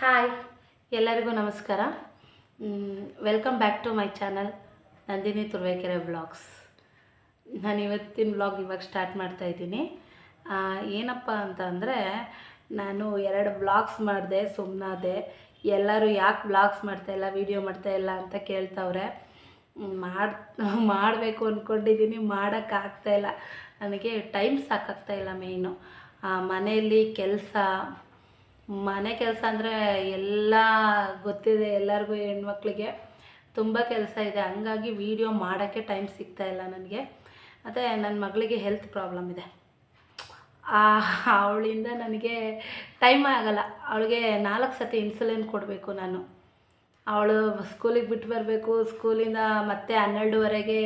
Hi ಎಲ್ಲರಿಗೂ ನಮಸ್ಕಾರ. Welcome back to my channel Nandini Turuvekere blogs ನಾನು ಇವತ್ತಿನ ಬ್ಲಾಗ್ ಇವಾಗ ಸ್ಟಾರ್ಟ್ ಮಾಡ್ತಾ ಇದ್ದೀನಿ. ಏನಪ್ಪ ಅಂತ ಅಂದರೆ, ನಾನು ಎರಡು ಬ್ಲಾಗ್ಸ್ ಮಾಡಿದೆ ಸುಮ್ಮನಾದೆ ಎಲ್ಲರೂ ಯಾಕೆ ಬ್ಲಾಗ್ಸ್ ಮಾಡ್ತಾ ಇಲ್ಲ ವೀಡಿಯೋ ಮಾಡ್ತಾ ಇಲ್ಲ ಅಂತ ಕೇಳ್ತವ್ರೆ. ಮಾಡಿ, ಮಾಡಬೇಕು ಅಂದ್ಕೊಂಡಿದ್ದೀನಿ ಮಾಡೋಕ್ಕಾಗ್ತಾಯಿಲ್ಲ ನನಗೆ ಟೈಮ್ ಸಾಕಾಗ್ತಾ ಇಲ್ಲ ಮೇಯ್ನು ಮನೆಯಲ್ಲಿ ಕೆಲಸ ಮನೆ ಕೆಲಸ ಅಂದರೆ ಎಲ್ಲ ಗೊತ್ತಿದೆ ಎಲ್ಲರಿಗೂ ಹೆಣ್ಮಕ್ಳಿಗೆ ತುಂಬ ಕೆಲಸ ಇದೆ. ಹಂಗಾಗಿ ವೀಡಿಯೋ ಮಾಡೋಕ್ಕೆ ಟೈಮ್ ಸಿಗ್ತಾ ಇಲ್ಲ ನನಗೆ. ಮತ್ತು ನನ್ನ ಮಗಳಿಗೆ ಹೆಲ್ತ್ ಪ್ರಾಬ್ಲಮ್ ಇದೆ. ಅವಳಿಂದ ನನಗೆ ಟೈಮ್ ಆಗಲ್ಲ. ಅವಳಿಗೆ ನಾಲ್ಕು ಸತಿ ಇನ್ಸುಲಿನ್ ಕೊಡಬೇಕು ನಾನು. ಅವಳು ಸ್ಕೂಲಿಗೆ ಬಿಟ್ಟು ಬರಬೇಕು. ಸ್ಕೂಲಿಂದ ಮತ್ತೆ ಹನ್ನೆರಡುವರೆಗೆ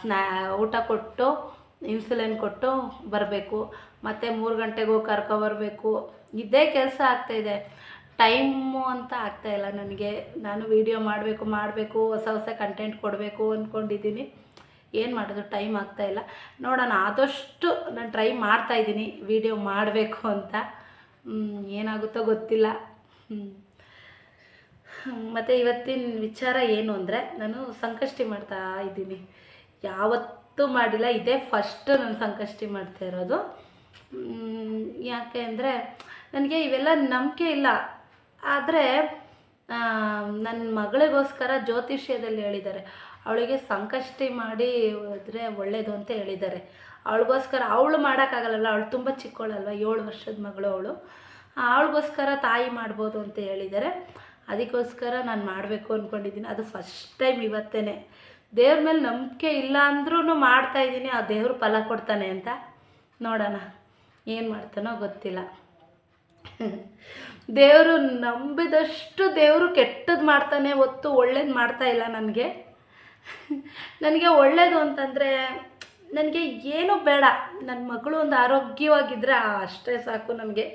ಸ್ನ್ಯಾ ಊಟ ಕೊಟ್ಟು ಇನ್ಸುಲಿನ್ ಕೊಟ್ಟು ಬರಬೇಕು, ಮತ್ತು ಮೂರು ಗಂಟೆಗೂ ಹೋಗಿ ಕರ್ಕೊಬರ್ಬೇಕು ಇದೇ ಕೆಲಸ ಆಗ್ತಾಯಿದೆ ಟೈಮು ಅಂತ ಆಗ್ತಾಯಿಲ್ಲ ನನಗೆ. ನಾನು ವೀಡಿಯೋ ಮಾಡಬೇಕು ಮಾಡಬೇಕು, ಹೊಸ ಹೊಸ ಕಂಟೆಂಟ್ ಕೊಡಬೇಕು ಅಂದ್ಕೊಂಡಿದ್ದೀನಿ ಏನು ಮಾಡೋದು ಟೈಮ್ ಆಗ್ತಾಯಿಲ್ಲ ನೋಡೋಣ, ಆದಷ್ಟು ನಾನು ಟ್ರೈ ಮಾಡ್ತಾಯಿದ್ದೀನಿ ವೀಡಿಯೋ ಮಾಡಬೇಕು ಅಂತ. ಏನಾಗುತ್ತೋ ಗೊತ್ತಿಲ್ಲ. ಮತ್ತು ಇವತ್ತಿನ ವಿಚಾರ ಏನು ಅಂದರೆ, ನಾನು ಸಂಕಷ್ಟಿ ಮಾಡ್ತಾ ಇದ್ದೀನಿ. ಯಾವತ್ತೂ ಮಾಡಿಲ್ಲ. ಇದೇ ಫಸ್ಟ್ ನಾನು ಸಂಕಷ್ಟಿ ಮಾಡ್ತಾ ಇರೋದು. ಯಾಕೆ ಅಂದರೆ ನನಗೆ ಇವೆಲ್ಲ ನಂಬಿಕೆ ಇಲ್ಲ. ಆದರೆ ನನ್ನ ಮಗಳಿಗೋಸ್ಕರ ಜ್ಯೋತಿಷ್ಯದಲ್ಲಿ ಹೇಳಿದ್ದಾರೆ. ಅವಳಿಗೆ ಸಂಕಷ್ಟಿ ಮಾಡಿ ಹೋದರೆ ಒಳ್ಳೆಯದು ಅಂತ ಹೇಳಿದ್ದಾರೆ. ಅವಳಿಗೋಸ್ಕರ ಅವಳು ಮಾಡೋಕ್ಕಾಗಲ್ಲಲ್ಲ, ಅವಳು ತುಂಬ ಚಿಕ್ಕವಳಲ್ವ ಏಳು ವರ್ಷದ ಮಗಳು ಅವಳು. ಅವಳಿಗೋಸ್ಕರ ತಾಯಿ ಮಾಡ್ಬೋದು ಅಂತ ಹೇಳಿದ್ದಾರೆ. ಅದಕ್ಕೋಸ್ಕರ ನಾನು ಮಾಡಬೇಕು ಅಂದ್ಕೊಂಡಿದ್ದೀನಿ ಅದು ಫಸ್ಟ್ ಟೈಮ್ ಇವತ್ತೇ ದೇವ್ರ ಮೇಲೆ ನಂಬಿಕೆ ಇಲ್ಲ ಅಂದ್ರೂ ಮಾಡ್ತಾಯಿದ್ದೀನಿ ಆ ದೇವ್ರು ಫಲ ಕೊಡ್ತಾನೆ ಅಂತ. ನೋಡೋಣ, ಏನು ಮಾಡ್ತಾನೋ ಗೊತ್ತಿಲ್ಲ. ದೇವರು ನಂಬಿದಷ್ಟು ದೇವರು ಕೆಟ್ಟದ್ದು ಮಾಡ್ತಾನೆ ಹೊತ್ತು ಒಳ್ಳೇದು ಮಾಡ್ತಾ ಇಲ್ಲ ನನಗೆ. ನನಗೆ ಒಳ್ಳೇದು ಅಂತಂದರೆ, ನನಗೆ ಏನೂ ಬೇಡ. ನನ್ನ ಮಗಳು ಒಂದು ಆರೋಗ್ಯವಾಗಿದ್ದರೆ ಅಷ್ಟೇ ಸಾಕು ನನಗೆ.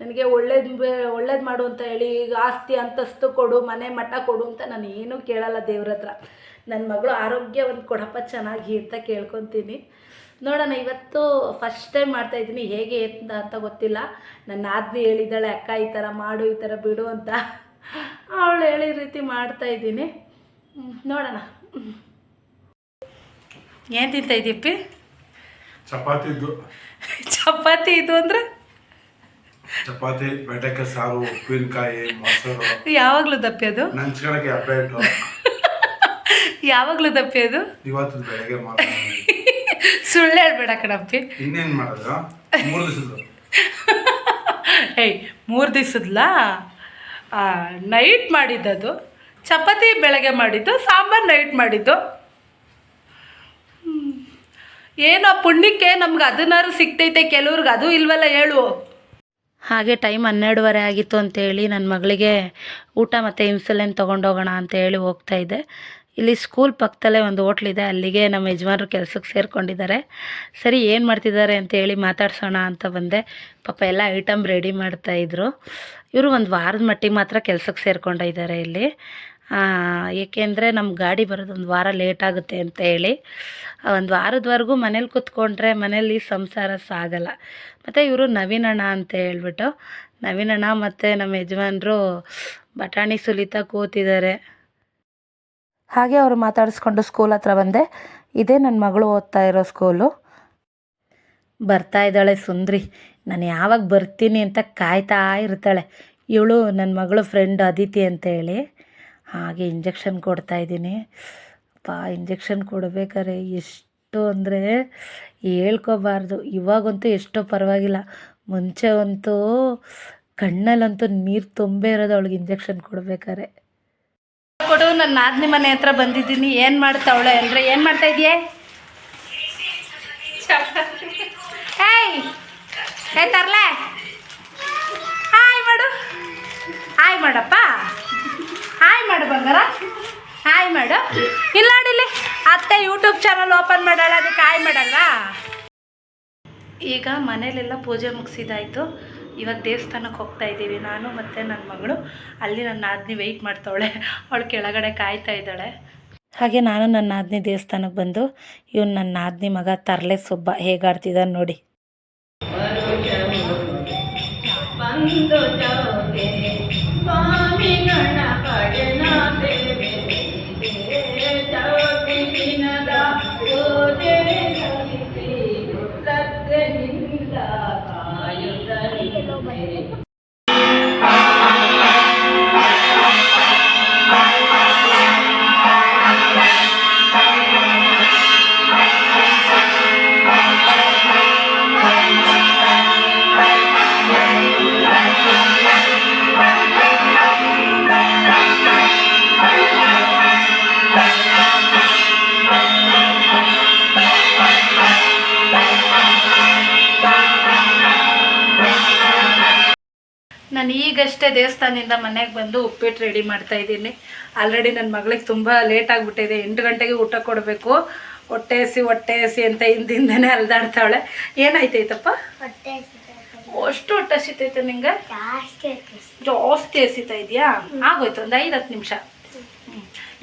ನನಗೆ ಒಳ್ಳೇದು ಬೇ, ಒಳ್ಳೇದು ಮಾಡು ಅಂತ ಹೇಳಿ, ಈಗ ಆಸ್ತಿ ಅಂತಸ್ತು ಕೊಡು, ಮನೆ ಮಠ ಕೊಡು ಅಂತ ನಾನು ಏನೂ ಕೇಳಲ್ಲ ದೇವ್ರ ಹತ್ರ. ನನ್ನ ಮಗಳು ಆರೋಗ್ಯವನ್ನು ಕೊಡಪ್ಪ ಚೆನ್ನಾಗಿ ಅಂತ ಕೇಳ್ಕೊತೀನಿ. ನೋಡೋಣ ಇವತ್ತು ಫಸ್ಟ್ ಟೈಮ್ ಮಾಡ್ತಾ ಇದ್ದೀನಿ. ಹೇಗೆ ಅಂತ ಅಂತ ಗೊತ್ತಿಲ್ಲ. ನನ್ನ ಆದ್ನಿ ಹೇಳಿದ್ದಾಳೆ ಅಕ್ಕ ಈ ಥರ ಮಾಡು ಈ ಥರ ಬಿಡು ಅಂತ ಅವಳು ಹೇಳಿದ ರೀತಿ ಮಾಡ್ತಾ ಇದ್ದೀನಿ. ನೋಡೋಣ. ಏನು ತಿಂತ ಚಪಾತಿ ಇದ್ದು. ಚಪಾತಿ ಇದು ಅಂದರೆ? ಚಪಾತಿ ಬೆಟಕ ಸಾರು ಉಪ್ಪಿನಕಾಯಿ ಮೊಸರು. ಯಾವಾಗಲೂ ದಪ್ಪಿ ಅದು? ನಂಚ್ಕೊಳಕ್ಕೆ ಅಪ್ಡೇಟ್ ಯಾವಾಗಲೂ ತಪ್ಪಿ ಅದು? ಇವತ್ತು ಬೆಳಗ್ಗೆ ಸುಳ್ಳು ಹೇಳ್ಬೇಡ ಕಣಪ್ಪಿ. ಇನ್ನೇನ್ ಮಾಡೋದು? ಮೂರು ದಿವಸದ್ದು. ಏಯ್ ಮೂರು ದಿವಸದ್ಲ? ನೈಟ್ ಮಾಡಿದ್ದದು. ಚಪಾತಿ ಬೆಳಗ್ಗೆ ಮಾಡಿದ್ದು ಸಾಂಬಾರು ನೈಟ್ ಮಾಡಿದ್ದು. ಏನೋ ಪುಣ್ಯಕ್ಕೆ ನಮ್ಗೆ ಅದನ್ನಾರು ಸಿಗ್ತೈತೆ ಕೆಲವ್ರಿಗೆ ಅದು ಇಲ್ವಲ್ಲ ಹೇಳು. ಹಾಗೆ ಟೈಮ್ ಹನ್ನೆರಡುವರೆ ಆಗಿತ್ತು ಅಂತೇಳಿ ನನ್ನ ಮಗಳಿಗೆ ಊಟ ಮತ್ತು ಇನ್ಸುಲಿನ್ ತೊಗೊಂಡೋಗೋಣ ಅಂತೇಳಿ ಹೋಗ್ತಾ ಇದ್ದೆ. ಇಲ್ಲಿ ಸ್ಕೂಲ್ ಪಕ್ಕದಲ್ಲೇ ಒಂದು ಹೋಟ್ಲಿದೆ ಅಲ್ಲಿಗೆ ನಮ್ಮ ಯಜಮಾನರು ಕೆಲಸಕ್ಕೆ ಸೇರಿಕೊಂಡಿದ್ದಾರೆ. ಸರಿ, ಏನು ಮಾಡ್ತಿದ್ದಾರೆ ಅಂತೇಳಿ ಮಾತಾಡ್ಸೋಣ ಅಂತ ಬಂದೆ. ಪಾಪ ಎಲ್ಲ ಐಟಮ್ ರೆಡಿ ಮಾಡ್ತಾಯಿದ್ರು ಇವರು ಒಂದು ವಾರದ ಮಟ್ಟಿಗೆ ಮಾತ್ರ ಕೆಲಸಕ್ಕೆ ಸೇರಿಕೊಂಡಿದ್ದಾರೆ ಇಲ್ಲಿ. ಏಕೆಂದರೆ ನಮ್ಮ ಗಾಡಿ ಬರೋದು ಒಂದು ವಾರ ಲೇಟ್ ಆಗುತ್ತೆ ಅಂತ ಹೇಳಿ. ಒಂದು ವಾರದವರೆಗೂ ಮನೇಲಿ ಕೂತ್ಕೊಂಡ್ರೆ ಮನೇಲಿ ಸಂಸಾರ ಸಾಗಲ್ಲ. ಮತ್ತು ಇವರು ನವೀನಣ್ಣ ಅಂತ ಹೇಳ್ಬಿಟ್ಟು ನವೀನಣ್ಣ ಮತ್ತು ನಮ್ಮ ಯಜಮಾನರು ಬಟಾಣಿ ಸುಲಿತಾ ಕೂತಿದ್ದಾರೆ. ಹಾಗೆ ಅವರು ಮಾತಾಡಿಸ್ಕೊಂಡು ಸ್ಕೂಲ್ ಹತ್ರ ಬಂದೆ. ಇದೇ ನನ್ನ ಮಗಳು ಓದ್ತಾ ಇರೋ ಸ್ಕೂಲು ಬರ್ತಾ ಇದ್ದಾಳೆ ಸುಂದ್ರಿ. ನಾನು ಯಾವಾಗ ಬರ್ತೀನಿ ಅಂತ ಕಾಯ್ತಾ ಇರ್ತಾಳೆ. ಇವಳು ನನ್ನ ಮಗಳು ಫ್ರೆಂಡ್ ಅದಿತಿ ಅಂತ ಹೇಳಿ ಹಾಗೆ ಇಂಜೆಕ್ಷನ್ ಕೊಡ್ತಾ ಇದ್ದೀನಿ. ಪಾ ಇಂಜೆಕ್ಷನ್ ಕೊಡಬೇಕಾರೆ ಎಷ್ಟು ಅಂದರೆ ಹೇಳ್ಕೋಬಾರ್ದು. ಇವಾಗಂತೂ ಎಷ್ಟೋ ಪರವಾಗಿಲ್ಲ. ಮುಂಚೆ ಅಂತೂ ಕಣ್ಣಲ್ಲಂತೂ ನೀರು ತುಂಬೇ ಇರೋದು ಅವಳಿಗೆ ಇಂಜೆಕ್ಷನ್ ಕೊಡ್ಬೇಕಾದ್ರೆ ಕೊಡು ನನ್ನ ನಾದಿನಿ ಮನೆ ಹತ್ರ ಬಂದಿದ್ದೀನಿ. ಏನು ಮಾಡ್ತಾವಳೆ ಅಂದರೆ, ಏನು ಮಾಡ್ತಾ ಇದೆಯೇ ಏಯ್, ಏ ಹಾಯ್ ಮಾಡು. ಹಾಯ್ ಮಾಡಪ್ಪ. ಹಾಯ್ ಮಾಡು ಬಂಗಾರ. ಹಾಯ್ ಮಾಡು. ಇಲ್ಲ. ನೋಡಿಲ್ಲಿ ಅತ್ತೆ ಯೂಟ್ಯೂಬ್ ಚಾನಲ್ ಓಪನ್ ಮಾಡೋಣ ಅದಕ್ಕೆ ಹಾಯ್ ಮಾಡಲ್ವಾ? ಈಗ ಮನೇಲೆಲ್ಲ ಪೂಜೆ ಮುಗಿಸಿದಾಯಿತು. ಇವಾಗ ದೇವಸ್ಥಾನಕ್ಕೆ ಹೋಗ್ತಾ ಇದ್ದೀವಿ. ನಾನು ಮತ್ತು ನನ್ನ ಮಗಳು. ಅಲ್ಲಿ ನನ್ನ ನಾದಿನಿ ವೆಯ್ಟ್ ಮಾಡ್ತಾವಳೆ. ಅವಳು ಕೆಳಗಡೆ ಕಾಯ್ತಾ ಇದ್ದಾಳೆ. ಹಾಗೆ ನಾನು ನನ್ನ ನಾದಿನಿ ದೇವಸ್ಥಾನಕ್ಕೆ ಬಂದು ಇವನು ನನ್ನ ನಾದಿನಿ ಮಗ ತರಲೆ ಸೊಬ್ಬ ಹೇಗಾಡ್ತಿದ್ದಾನೆ ನೋಡಿ. ನಾನು ಈಗಷ್ಟೇ ದೇವಸ್ಥಾನದಿಂದ ಮನೆಗೆ ಬಂದು ಉಪ್ಪಿಟ್ಟು ರೆಡಿ ಮಾಡ್ತಾ ಇದ್ದೀನಿ. ಆಲ್ರೆಡಿ ನನ್ನ ಮಗಳಿಗೆ ತುಂಬ ಲೇಟ್ ಆಗಿಬಿಟ್ಟಿದೆ. ಎಂಟು ಗಂಟೆಗೆ ಊಟ ಕೊಡಬೇಕು. ಹೊಟ್ಟೆ ಹಸಿ ಹೊಟ್ಟೆ ಹಸಿ ಅಂತ ಹಿಂದಿಂದನೇ ಅಲ್ದಾಡ್ತಾವಳೆ ಏನಾಯ್ತೈತಪ್ಪ. ಅಷ್ಟು ಹೊಟ್ಟೆ ಹಸಿತೈತೆ ನಿಂಗೆ. ಜಾಸ್ತಿ ಹಸಿತಾ ಇದೆಯಾ? ಆಗೋಯ್ತು ಒಂದು ಐದು ಹತ್ತು ನಿಮಿಷ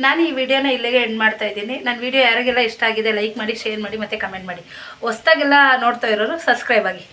ನಾನು ಈ ವಿಡಿಯೋನ ಇಲ್ಲಿಗೆ ಎಂಡ್ ಮಾಡ್ತಾ ಇದ್ದೀನಿ. ನನ್ನ ವಿಡಿಯೋ ಯಾರಿಗೆಲ್ಲ ಇಷ್ಟ ಆಗಿದೆ ಲೈಕ್ ಮಾಡಿ ಶೇರ್ ಮಾಡಿ ಮತ್ತು ಕಮೆಂಟ್ ಮಾಡಿ. ಹೊಸ್ದಾಗೆಲ್ಲ ನೋಡ್ತಾ ಇರೋರು ಸಬ್ಸ್ಕ್ರೈಬ್ ಆಗಿ.